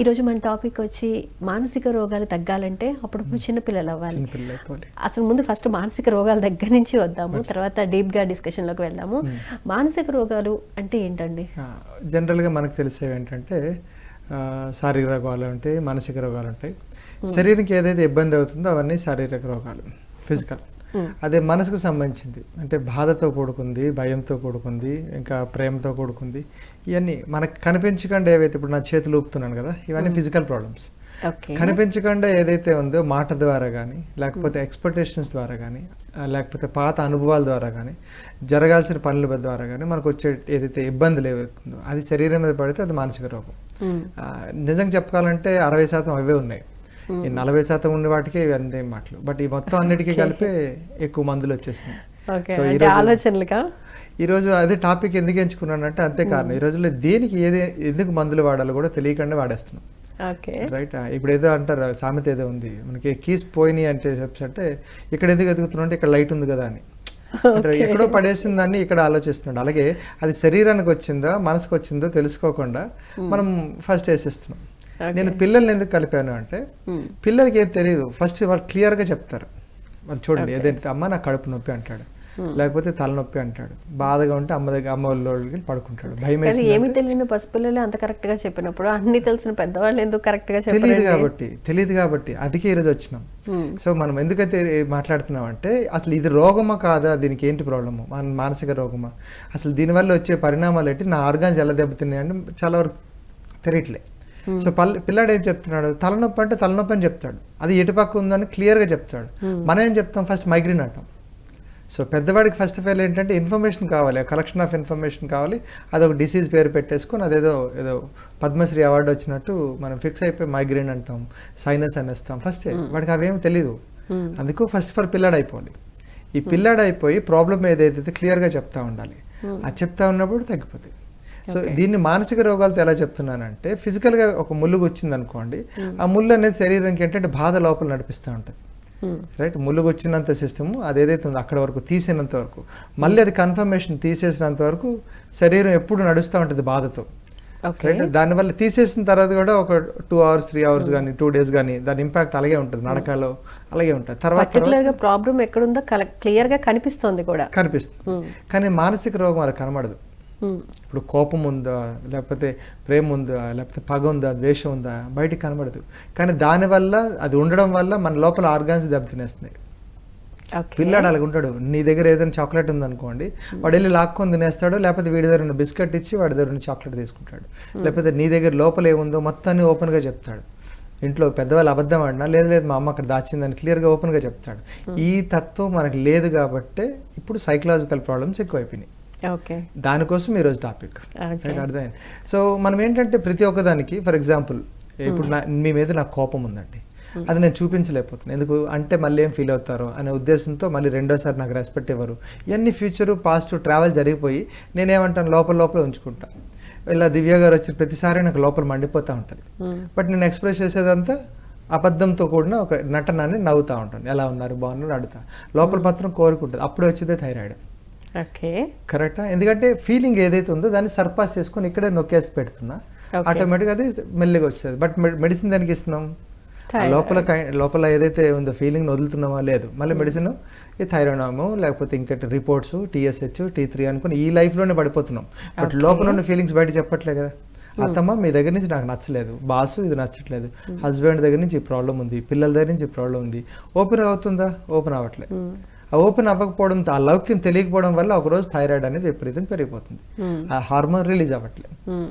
ఈరోజు మన టాపిక్ వచ్చి మానసిక రోగాలు తగ్గాలంటే అప్పుడప్పుడు చిన్నపిల్లలు అవ్వాలి. అసలు ముందు ఫస్ట్ మానసిక రోగాల దగ్గర నుంచి వద్దాము తర్వాత డీప్గా డిస్కషన్లోకి వెళ్దాము. మానసిక రోగాలు అంటే ఏంటండి? జనరల్గా మనకు తెలిసేవి ఏంటంటే శారీరక రోగాలు ఉంటాయి మానసిక రోగాలు ఉంటాయి. శరీరానికి ఏదైతే ఇబ్బంది అవుతుందో అవన్నీ శారీరక రోగాలు ఫిజికల్ అదే మనసుకు సంబంధించింది. అంటే బాధతో కూడుకుంది భయంతో కూడుకుంది ఇంకా ప్రేమతో కూడుకుంది ఇవన్నీ మనకు కనిపించకుండా ఏవైతే ఇప్పుడు నా చేతులు ఊపుతున్నాను కదా ఇవన్నీ ఫిజికల్ ప్రాబ్లమ్స్ కనిపించకుండా ఏదైతే ఉందో మాట ద్వారా కానీ లేకపోతే ఎక్స్పెక్టేషన్స్ ద్వారా కానీ లేకపోతే పాత అనుభవాల ద్వారా కానీ జరగాల్సిన పనుల ద్వారా కానీ మనకు వచ్చే ఏదైతే ఇబ్బందులు ఏవైతుందో అది శరీరం మీద పడితే అది మానసిక రోగం. నిజంగా చెప్పాలంటే అరవై శాతం అవే ఉన్నాయి. ఈ నలభై శాతం ఉన్న వాటికే ఇవన్నీ మాటలు. బట్ ఈ మొత్తం అన్నిటికీ కలిపే ఎక్కువ మందులు వచ్చేసినాయి. ఆలోచనలుగా? ఈరోజు అదే టాపిక్ ఎందుకు ఎంచుకున్నానంటే అంతే కారణం. ఈ రోజుల్లో దేనికి ఏది ఎందుకు మందులు వాడాలో కూడా తెలియకుండా వాడేస్తున్నాం. రైట్ ఇప్పుడు ఏదో అంటారు సామెత ఏదో ఉంది. మనకి కీస్ పోయినాయి అంటే చెప్పి అంటే ఇక్కడ ఎందుకు ఎదుగుతున్నాం అంటే ఇక్కడ లైట్ ఉంది కదా అని. అంటే ఎక్కడో పడేసిన దాన్ని ఇక్కడ ఆలోచిస్తున్నాడు. అలాగే అది శరీరానికి వచ్చిందా మనసుకు వచ్చిందో తెలుసుకోకుండా మనం ఫస్ట్ వేసేస్తున్నాం. నేను పిల్లల్ని ఎందుకు కలిపాను అంటే పిల్లలకి ఏం తెలియదు ఫస్ట్ వాళ్ళు క్లియర్గా చెప్తారు. వాళ్ళు చూడండి ఏదైతే అమ్మ నాకు కడుపు నొప్పి అంటాడు. లేకపోతే తలనొప్పి అంటాడు. బాధగా ఉంటే అమ్మ దగ్గర అమ్మ వాళ్ళకి పడుకుంటాడు. భయం ఏమి తెలియని పసిపిల్లలు అంత కరెక్ట్గా చెప్పినప్పుడు అన్ని తెలిసిన పెద్దవాళ్ళు ఎందుకు కరెక్ట్గా తెలియదు కాబట్టి తెలియదు కాబట్టి అందుకే ఈరోజు వచ్చినాం. సో మనం ఎందుకైతే మాట్లాడుతున్నాం అంటే అసలు ఇది రోగమా కాదా? దీనికి ఏంటి ప్రాబ్లము? మన మానసిక రోగమా? అసలు దీనివల్ల వచ్చే పరిణామాలు ఏంటి? నా ఆర్గాన్స్ ఎలా దెబ్బతిన్నాయి అంటే చాలా వరకు తెలియట్లే. సో పల్ పిల్లాడు ఏం చెప్తున్నాడు? తలనొప్పి అంటే తలనొప్పి అని చెప్తాడు. అది ఎటు పక్క ఉందని క్లియర్గా చెప్తాడు. మనం ఏం చెప్తాం? ఫస్ట్ మైగ్రేన్ అంటాం. సో పెద్దవాడికి ఫస్ట్ ఆఫ్ ఆల్ ఏంటంటే ఇన్ఫర్మేషన్ కావాలి. కలెక్షన్ ఆఫ్ ఇన్ఫర్మేషన్ కావాలి. అదొక డిసీజ్ పేరు పెట్టేసుకొని అదేదో ఏదో పద్మశ్రీ అవార్డు వచ్చినట్టు మనం ఫిక్స్ అయిపోయి మైగ్రేన్ అంటాం. సైనస్ అనేస్తాం. ఫస్ట్ వాడికి అవేమి తెలియదు అందుకు ఫస్ట్ ఫర్ పిల్లాడు అయిపోవాలి ఈ పిల్లాడు అయిపోయి ప్రాబ్లం ఏదైతే క్లియర్గా చెప్తా ఉండాలి. అది చెప్తా ఉన్నప్పుడు తగ్గిపోతుంది సో దీన్ని మానసిక రోగాలతో ఎలా చెప్తున్నానంటే ఫిజికల్గా ఒక ముళ్ళు వచ్చింది అనుకోండి ఆ ముళ్ళు అనేది శరీరానికి ఏంటంటే బాధ లోపల నడిపిస్తూ ఉంటుంది. రైట్ ములుగు వచ్చినంత సిస్టమ్ అది ఏదైతే ఉందో అక్కడ వరకు తీసినంత వరకు. మళ్ళీ అది కన్ఫర్మేషన్ తీసేసినంత వరకు శరీరం ఎప్పుడు నడుస్తూ ఉంటుంది బాధతో. రైట్ దానివల్ల తీసేసిన తర్వాత కూడా ఒక టూ అవర్స్ త్రీ అవర్స్ కానీ టూ డేస్ కానీ దాని ఇంపాక్ట్ అలాగే ఉంటుంది నడకలో అలాగే ఉంటుంది. తర్వాత ప్రాబ్లం ఎక్కడుందో క్లియర్గా కనిపిస్తోంది కూడా. కనిపిస్తుంది. కానీ మానసిక రోగం అది కనబడదు. ఇప్పుడు కోపం ఉందా లేకపోతే ప్రేమ ఉందా లేకపోతే పగ ఉందా ద్వేషం ఉందా బయటికి కనబడదు. కానీ దానివల్ల అది ఉండడం వల్ల మన లోపల ఆర్గాన్స్ దెబ్బతినేస్తున్నాయి. పిల్లాడు అలాగ ఉంటాడు. నీ దగ్గర ఏదైనా చాక్లెట్ ఉందనుకోండి వాడు వెళ్ళి లాక్కొని తినేస్తాడు లేకపోతే వీడి దగ్గర ఉన్న బిస్కెట్ ఇచ్చి వాడి దగ్గర ఉన్న చాక్లెట్ తీసుకుంటాడు. లేకపోతే నీ దగ్గర లోపల ఏముందో మొత్తాన్ని ఓపెన్గా చెప్తాడు. ఇంట్లో పెద్దవాళ్ళు అబద్ధం ఆడినా లేదు లేదు మా అమ్మ అక్కడ దాచిందని క్లియర్గా ఓపెన్గా చెప్తాడు. ఈ తత్వం మనకు లేదు కాబట్టే ఇప్పుడు సైకలాజికల్ ప్రాబ్లమ్స్ ఎక్కువైపోయినాయి. ఓకే. దానికోసం ఈరోజు టాపిక్. అర్థమైంది. సో మనం ఏంటంటే ప్రతి ఒక్కదానికి ఫర్ ఎగ్జాంపుల్ ఇప్పుడు నా మీ మీద నాకు కోపం ఉందండి. అది నేను చూపించలేకపోతున్నాను ఎందుకు? అంటే మళ్ళీ ఏం ఫీల్ అవుతారో అనే ఉద్దేశంతో మళ్ళీ రెండోసారి నాకు రెస్పెక్ట్ ఇవ్వరు. ఇవన్నీ ఫ్యూచర్ పాస్ట్ ట్రావెల్ జరిగిపోయి నేనేమంటాను? లోపల లోపల ఉంచుకుంటా. ఇలా దివ్య గారు వచ్చిన ప్రతిసారి నాకు లోపల మండిపోతూ ఉంటుంది. బట్ నేను ఎక్స్ప్రెస్ చేసేదంతా అబద్ధంతో కూడిన ఒక నటనాన్ని నవ్వుతూ ఉంటాను. ఎలా ఉన్నారు? బాగున్నారు? అడుగుతా. లోపల మాత్రం కోరుకుంటుంది. అప్పుడు వచ్చేదే థైరాయిడ్ ఓకే. కరెక్టా? ఎందుకంటే ఫీలింగ్ ఏదైతే ఉందో దాన్ని సర్పాస్ చేసుకొని ఇక్కడే నొక్కేసి పెడుతున్నా. ఆటోమేటిక్గా అది మెల్లిగా వచ్చేది. బట్ మెడిసిన్ దానికి ఇస్తున్నాం. లోపల లోపల ఏదైతే ఉందో ఫీలింగ్ వదులుతున్నామా లేదు. మళ్ళీ మెడిసిన్ ఈ థైరాయిడ్ లేకపోతే ఇంకటి రిపోర్ట్స్ టీఎస్హెచ్ టీ త్రీ అనుకుని ఈ లైఫ్లోనే పడిపోతున్నాం. బట్ లోపల ఉన్న ఫీలింగ్స్ బయట చెప్పట్లే కదా. అత్తమ్మ మీ దగ్గర నుంచి నాకు నచ్చలేదు. బాసు ఇది నచ్చట్లేదు. హస్బెండ్ దగ్గర నుంచి ఈ ప్రాబ్లం ఉంది. పిల్లల దగ్గర నుంచి ఈ ప్రాబ్లం ఉంది. ఓపెన్ అవుతుందా? ఓపెన్ అవ్వట్లేదు. ఆ ఓపెన్ అవ్వకపోవడం ఆ లౌక్యం తెలియకపోవడం వల్ల ఒకరోజు థైరాయిడ్ అనేది విపరీతం పెరిగిపోతుంది. ఆ హార్మోన్ రిలీజ్ అవ్వట్లేదు.